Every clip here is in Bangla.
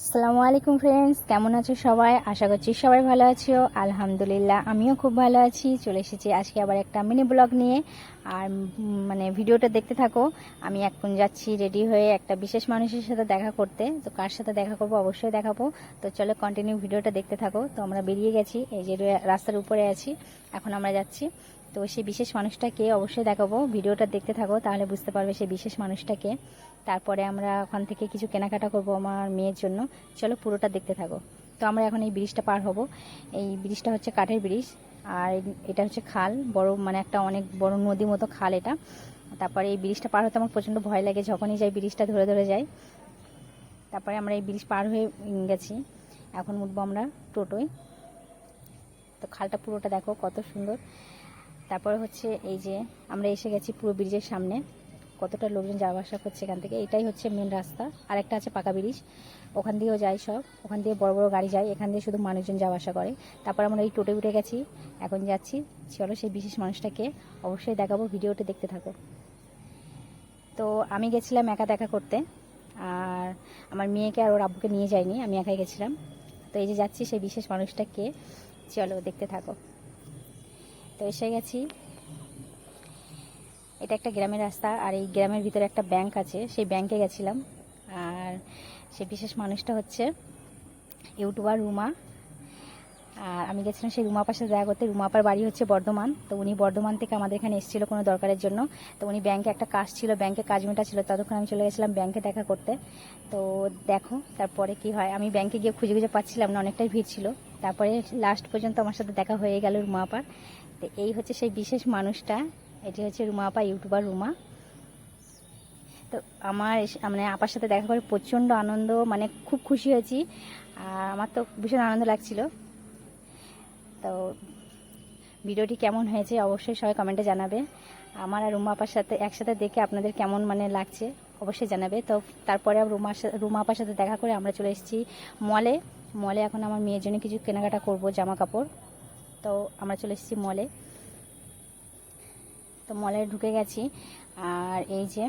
আসসালামু আলাইকুম ফ্রেন্ডস কেমন আছো সবাই? আশা করছি সবাই ভালো আছো। আলহামদুলিল্লাহ, আমিও খুব ভালো আছি। চলে এসেছি আজকে আবার একটা মিনি ব্লগ নিয়ে। আর মানে ভিডিওটা দেখতে থাকো। আমি এখন যাচ্ছি রেডি হয়ে একটা বিশেষ মানুষের সাথে দেখা করতে। তো কার সাথে দেখা করব অবশ্যই দেখাবো। তো চলো কন্টিনিউ ভিডিওটা দেখতে থাকো। তো আমরা বেরিয়ে গেছি, এই যে রাস্তার উপরে আছি। এখন আমরা যাচ্ছি তো সেই বিশেষ মানুষটাকে অবশ্যই দেখাবো। ভিডিওটা দেখতে থাকো, তাহলে বুঝতে পারবে সেই বিশেষ মানুষটাকে। তারপরে আমরা ওখান থেকে কিছু কেনাকাটা করব আমার মেয়ের জন্য। চলো পুরোটা দেখতে থাকো। তো আমরা এখন এই ব্রিজটা পার হব। এই ব্রিজটা হচ্ছে কাঠের ব্রিজ। আর এটা হচ্ছে খাল। বড় মানে একটা অনেক বড় নদী মতো খাল এটা। তারপরে এই ব্রিজটা পার হতে আমার প্রচণ্ড ভয় লাগে যখনই যাই ব্রিজটা ধরে ধরে যাই। তারপরে আমরা এই ব্রিজ পার হয়ে গেছি। এখন উঠবো আমরা টোটোয়। তো খালটা পুরোটা দেখো কত সুন্দর। তারপরে হচ্ছে এই যে আমরা এসে গেছি পুরো ব্রিজের সামনে। কতটা লোকজন যাওয়া আসা করছে এখান থেকে। এটাই হচ্ছে মেন রাস্তা। আর একটা আছে পাকা ব্রিজ। ওখান দিয়েও যায় সব। ওখান দিয়ে বড় বড় গাড়ি যায়। এখান দিয়ে শুধু মানুষজন যাওয়া আসা করে। তারপর আমরা এই টোটে উঠে গেছি। এখন যাচ্ছি। চলো সেই বিশেষ মানুষটাকে অবশ্যই দেখাবো। ভিডিওটা দেখতে থাকো। তো আমি গেছিলাম একা দেখা করতে। আর আমার মেয়েকে আর ওর আব্বুকে নিয়ে যাইনি। আমি একাই গেছিলাম। তো এই যে যাচ্ছি সেই বিশেষ মানুষটাকে। চলো দেখতে থাকো। তো এসে গেছি। এটা একটা গ্রামের রাস্তা, আর এই গ্রামের ভিতরে একটা ব্যাংক আছে, সেই ব্যাংকে গেছিলাম। আর সে বিশেষ মানুষটা হচ্ছে ইউটিউবার রুমা। আর আমি গেছিলাম সেই রুমা পাশে দেখা করতে। রুমাপার বাড়ি হচ্ছে বর্ধমান, তো উনি বর্ধমান থেকে আমাদের এখানে এসেছিল কোনো দরকারের জন্য। তো উনি ব্যাংকে একটা কাজ ছিল, ব্যাংকে কাজ মেটা ছিল, ততক্ষণ আমি চলে গেছিলাম ব্যাংকে দেখা করতে। তো দেখো, তারপরে কি হয়, আমি ব্যাংকে গিয়ে খুঁজে খুঁজে পাচ্ছিলাম না, অনেকটাই ভিড় ছিল। তারপরে লাস্ট পর্যন্ত আমার সাথে দেখা হয়ে গেল রুমা আপার তো এই হচ্ছে সেই বিশেষ মানুষটা। এটি হচ্ছে রুমা আপা, ইউটিউবার রুমা। তো আমার মানে আপার সাথে দেখা করে প্রচণ্ড আনন্দ মানে খুব খুশি হয়েছি। আর আমার তো ভীষণ আনন্দ লাগছিল। তো ভিডিওটি কেমন হয়েছে অবশ্যই সবাই কমেন্টে জানাবে। আমার আর রুমা আপার সাথে একসাথে দেখে আপনাদের কেমন মানে লাগছে অবশ্যই জানাবে। তো তারপরে রুমার রুমা আপার সাথে দেখা করে আমরা চলে এসেছি মলে মলে এখন আমার মেয়ের জন্য কিছু কেনাকাটা করব জামা কাপড় তো আমরা চলে এসেছি মলে। তো মলে ঢুকে গেছি। আর এই যে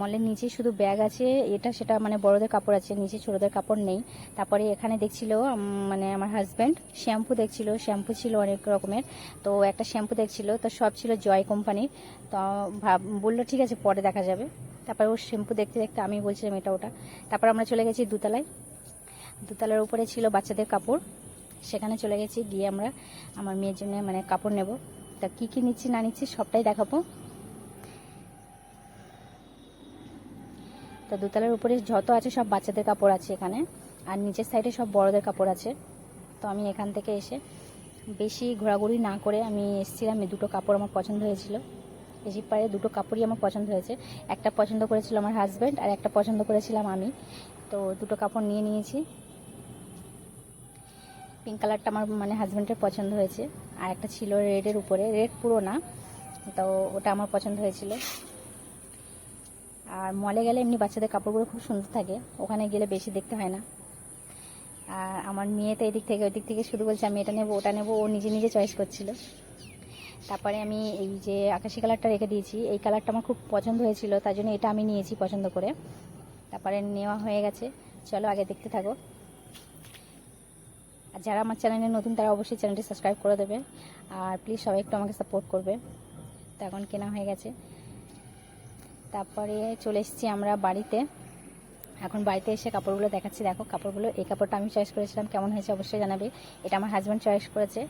মলের নিচে শুধু ব্যাগ আছে, এটা সেটা মানে বড়দের কাপড় আছে, নিচে ছোটদের কাপড় নেই। তারপরে এখানে দেখছিল মানে আমার হাজব্যান্ড শ্যাম্পু দেখছিল শ্যাম্পু ছিল অনেক রকমের। তো একটা শ্যাম্পু দেখছিল, তো সব ছিল জয় কোম্পানির। তো ভাব, বলল, ঠিক আছে, পরে দেখা যাবে। তারপর ও শ্যাম্পু দেখতে দেখতে আমি বলছিলাম, এটা ওটা। তারপর আমরা চলে গেছি দুতলায়। দুতলার উপরে ছিল বাচ্চাদের কাপড়। সেখানে চলে গেছি, গিয়ে আমরা আমার মেয়ের জন্য মানে কাপড় নেব। তা কী কী নিচ্ছি, না নিচ্ছি সবটাই দেখাবো। তো দোতলার উপরে যত আছে সব বাচ্চাদের কাপড় আছে এখানে। আর নিচের সাইডে সব বড়দের কাপড় আছে। তো আমি এখান থেকে এসে বেশি ঘোরাঘুরি না করে আমি এসেছিলাম দুটো কাপড় আমার পছন্দ হয়েছিল। বেশি পারে দুটো কাপড়ই আমার পছন্দ হয়েছে। একটা পছন্দ করেছিল আমার হাজব্যান্ড আর একটা পছন্দ করেছিলাম আমি। তো দুটো কাপড় নিয়ে নিয়েছি। পিঙ্ক কালারটা আমার মানে হাজব্যান্ডের পছন্দ হয়েছে। আর একটা ছিল রেডের উপরে। রেড পুরো না, তো ওটা আমার পছন্দ হয়েছিল। আর মলে গেলে এমনি বাচ্চাদের কাপড়গুলো খুব সুন্দর থাকে। ওখানে গেলে বেশি দেখতে হয় না। আর আমার মেয়ে তো এদিক থেকে ওই দিক থেকে শুরু বলছে আমি এটা নেব, ওটা নেব, ও নিজে নিজে চয়েস করছিল। তারপরে আমি এই যে আকাশি কালারটা রেখে দিয়েছি, এই কালারটা আমার খুব পছন্দ হয়েছিল, তার জন্য এটা আমি নিয়েছি পছন্দ করে। তারপরে নেওয়া হয়ে গেছে। চলো আগে দেখতে থাকো। আর যারা আমার চ্যানেলে নতুন, তারা অবশ্যই চ্যানেলটি সাবস্ক্রাইব করে দেবে। আর প্লিজ সবাই একটু আমাকে সাপোর্ট করবে। তো এখন কেনা হয়ে গেছে। তারপরে চলে এসেছি আমরা বাড়িতে। এখন বাড়িতে এসে কাপড়গুলো দেখাচ্ছি। দেখো কাপড়গুলো, এই কাপড়টা আমি চয়েস করেছিলাম। কেমন হয়েছে অবশ্যই জানাবে। এটা আমার হাজব্যান্ড চয়েস করেছে।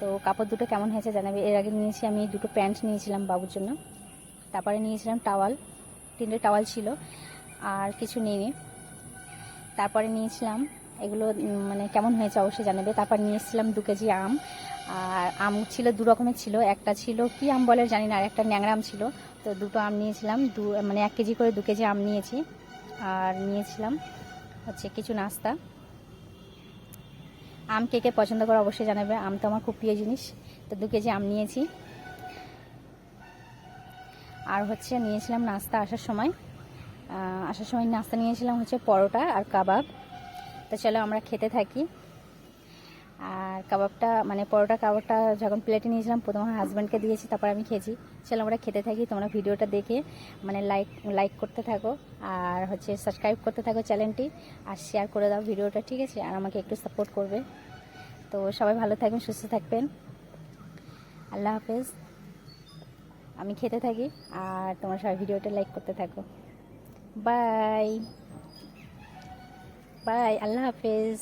তো কাপড় দুটো কেমন হয়েছে জানাবে। এর আগে নিয়েছি আমি দুটো প্যান্ট নিয়েছিলাম বাবুর জন্য। তারপরে নিয়েছিলাম টাওয়াল তিনটে টাওয়াল ছিল। আর কিছু নিইনি তারপরে নিয়েছিলাম এগুলো মানে কেমন হয়েছে অবশ্যই জানাবে। তারপর নিয়ে দু কেজি আম। আর আম ছিল দু রকমের ছিল। একটা ছিল কি আম বলে জানি না, আর একটা ন্যাংরা আম ছিল। তো দুটো আম নিয়েছিলাম। দু মানে এক কেজি করে দু কেজি আম নিয়েছি। আর নিয়েছিলাম হচ্ছে কিছু নাস্তা। আম কে কে পছন্দ করে অবশ্যই জানাবে। আম তো আমার খুব প্রিয় জিনিস। তো দু কেজি আম নিয়েছি। আর হচ্ছে নিয়েছিলাম নাস্তা আসার সময়। আসার সময় নাস্তা নিয়েছিলাম হচ্ছে পরোটা আর কাবাব। তো চলো আমরা খেতে থাকি। আর কাবাবটা মানে পরোটা কাবাবটা যখন প্লেটে নিয়েছিলাম, প্রথমে হাজব্যান্ডকে দিয়েছি, তারপর আমি খেয়েছি। চলো আমরা খেতে থাকি, তোমরা ভিডিওটা দেখে মানে লাইক লাইক করতে থাকো, আর হচ্ছে সাবস্ক্রাইব করতে থাকো চ্যানেলটি আর শেয়ার করে দাও ভিডিওটা, ঠিক আছে? আর আমাকে একটু সাপোর্ট করবে। তো সবাই ভালো থাকবেন, সুস্থ থাকবেন। আল্লাহ হাফেজ। আমি খেতে থাকি, আর তোমরা সবাই ভিডিওটা লাইক করতে থাকো। বাই বাই আল্লাহ হাফেজ